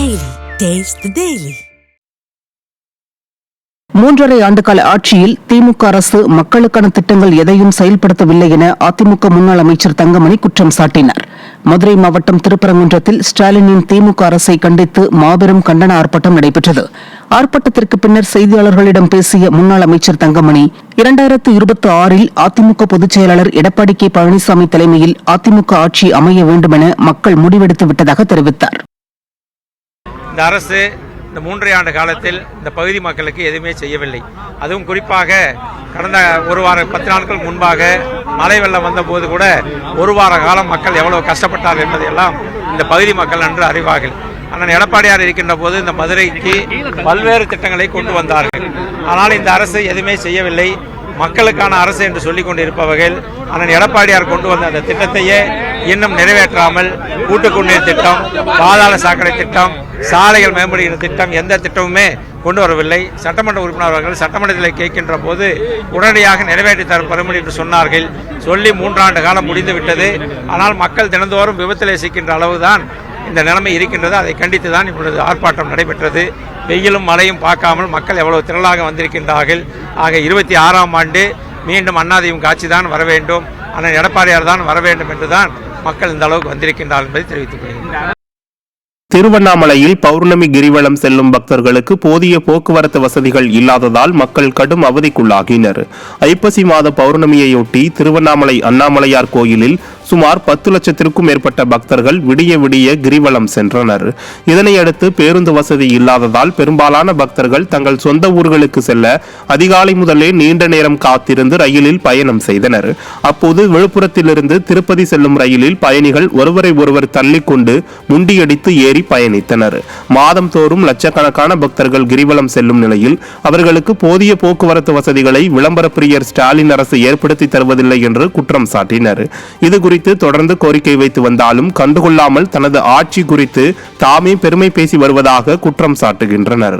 Taste the Daily. மூன்றரை ஆண்டுகால ஆட்சியில் திமுக அரசு மக்களுக்கான திட்டங்கள் எதையும் செயல்படுத்தவில்லை என அதிமுக முன்னாள் அமைச்சர் தங்கமணி குற்றம் சாட்டினார். மதுரை மாவட்டம் திருப்பரங்குன்றத்தில் ஸ்டாலினின் திமுக அரசை கண்டித்து மாபெரும் கண்டன ஆர்ப்பாட்டம் நடைபெற்றது. ஆர்ப்பாட்டத்திற்கு பின்னர் செய்தியாளர்களிடம் பேசிய முன்னாள் அமைச்சர் தங்கமணி இரண்டாயிரத்து இருபத்தி ஆறில் அதிமுக பொதுச் செயலாளர் எடப்பாடி கே பழனிசாமி தலைமையில் அதிமுக ஆட்சி அமைய வேண்டும் என மக்கள் முடிவெடுத்து விட்டதாக தெரிவித்தார். இந்த அரசு இந்த மூன்றரை ஆண்டு காலத்தில் இந்த பகுதி மக்களுக்கு எதுவுமே செய்யவில்லை. அதுவும் குறிப்பாக கடந்த ஒரு வார பத்து நாட்கள் முன்பாக மழை வெள்ளம் வந்தபோது கூட ஒரு வார காலம் மக்கள் எவ்வளவு கஷ்டப்பட்டார்கள் என்பதையெல்லாம் இந்த பகுதி மக்கள் நன்று அறிவார்கள். அண்ணன் எடப்பாடியார் இருக்கின்ற போது இந்த மதுரைக்கு பல்வேறு திட்டங்களை கொண்டு வந்தார்கள். ஆனால் இந்த அரசு எதுவுமே செய்யவில்லை. மக்களுக்கான அரசு என்று சொல்லிக் கொண்டிருப்பவர்கள் அண்ணன் எடப்பாடியார் கொண்டு வந்த அந்த திட்டத்தையே இன்னும் நிறைவேற்றாமல் கூட்டுக்குண்டிய திட்டம் பாதாள சாக்கடை திட்டம் சாலைகள் மேம்படுகிற திட்டம் எந்த திட்டமுமே கொண்டு வரவில்லை. சட்டமன்ற உறுப்பினர் அவர்கள் சட்டமன்றத்தில் கேட்கின்ற போது உடனடியாக நிறைவேற்றி தரப்படும் என்று சொன்னார்கள். சொல்லி மூன்றாண்டு காலம் முடிந்து விட்டது. ஆனால் மக்கள் தினந்தோறும் விபத்தில் சிக்கின்ற அளவுதான் இந்த நிலைமை இருக்கின்றது. அதை கண்டித்து தான் இப்பொழுது ஆர்ப்பாட்டம் நடைபெற்றது. வெயிலும் மழையும் பார்க்காமல் மக்கள் எவ்வளவு திரளாக வந்திருக்கின்றார்கள். ஆக இருபத்தி ஆறாம் ஆண்டு மீண்டும் அண்ணாதிமுக ஆட்சி தான் வர வேண்டும். ஆனால் எடப்பாடியார் தான் வர வேண்டும் என்றுதான் மக்கள் இந்த அளவுக்கு வந்திருக்கின்றார்கள் என்பதை தெரிவித்துக் கொள்கிறேன். திருவண்ணாமலையில் பௌர்ணமி கிரிவலம் செல்லும் பக்தர்களுக்கு போதிய போக்குவரத்து வசதிகள் இல்லாததால் மக்கள் கடும் அவதிக்குள்ளாகினர். ஐப்பசி மாத பௌர்ணமியையொட்டி திருவண்ணாமலை அண்ணாமலையார் கோயிலில் சுமார் பத்து லட்சத்திற்கும் மேற்பட்ட பக்தர்கள் விடிய விடிய கிரிவலம் சென்றனர். இதனையடுத்து பேருந்து வசதி இல்லாததால் பெரும்பாலான பக்தர்கள் தங்கள் சொந்த ஊர்களுக்கு செல்ல அதிகாலை முதலே நீண்ட நேரம் காத்திருந்து ரயிலில் பயணம் செய்தனர். அப்போது விழுப்புரத்திலிருந்து திருப்பதி செல்லும் ரயிலில் பயணிகள் ஒருவரை ஒருவர் தள்ளிக்கொண்டு முண்டியடித்து ஏறி பயணித்தனர். மாதம் தோறும் லட்சக்கணக்கான பக்தர்கள் கிரிவலம் செல்லும் நிலையில் அவர்களுக்கு போதிய போக்குவரத்து வசதிகளை விளம்பர பிரியர் ஸ்டாலின் அரசு ஏற்படுத்தி தருவதில்லை என்று குற்றம் சாட்டினர். இது குறித்து தொடர்ந்து கோரிக்கை வைத்து வந்தாலும் கண்டுகொள்ளாமல் தனது ஆட்சி குறித்து தாமே பெருமை பேசி வருவதாக குற்றம் சாட்டுகின்றனர்.